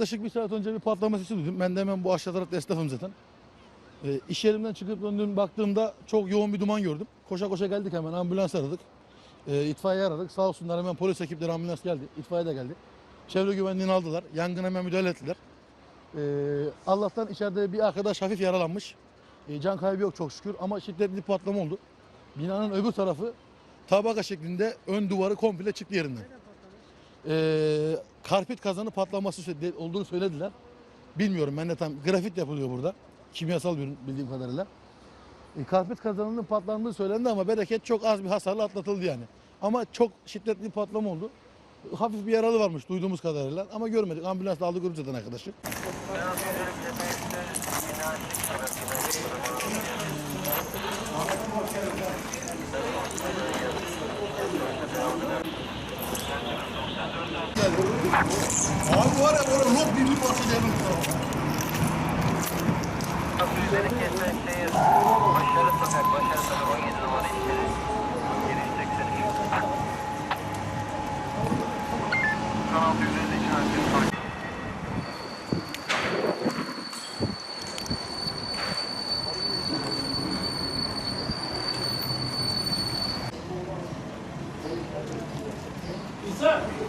yaklaşık bir saat önce bir patlama sesi duydum. Ben de hemen bu aşağı tarafta esnafım zaten. E, iş yerimden çıkıp döndüğüm baktığımda çok yoğun bir duman gördüm. Koşa koşa geldik hemen ambulans aradık. E, itfaiye aradık. Sağ olsunlar hemen polis ekipleri ambulans geldi. İtfaiye de geldi. Çevre güvenliğini aldılar. Yangına hemen müdahale ettiler. E, Allah'tan içeride bir arkadaş hafif yaralanmış. E, can kaybı yok çok şükür ama şiddetli bir patlama oldu. Binanın öbür tarafı tabaka şeklinde ön duvarı komple çıktı yerinden. E, karpet kazanı patlaması olduğunu söylediler. Bilmiyorum ben de tam grafit yapılıyor burada. Kimyasal bir bildiğim kadarıyla. E, karpet kazanının patlandığı söylendi ama bereket çok az bir hasarla atlatıldı yani. Ama çok şiddetli bir patlama oldu. Hafif bir yaralı varmış duyduğumuz kadarıyla ama görmedik. Ambulansla aldık grup zaten arkadaşı. Abi var ya böyle lok bir bir basacağım. Sürücüleri kesen şehir. Başarı sokak, başarı sokak. 17 numara içeri. Giriş 83. Kanal 150 içerisinde takip. Yes, sir.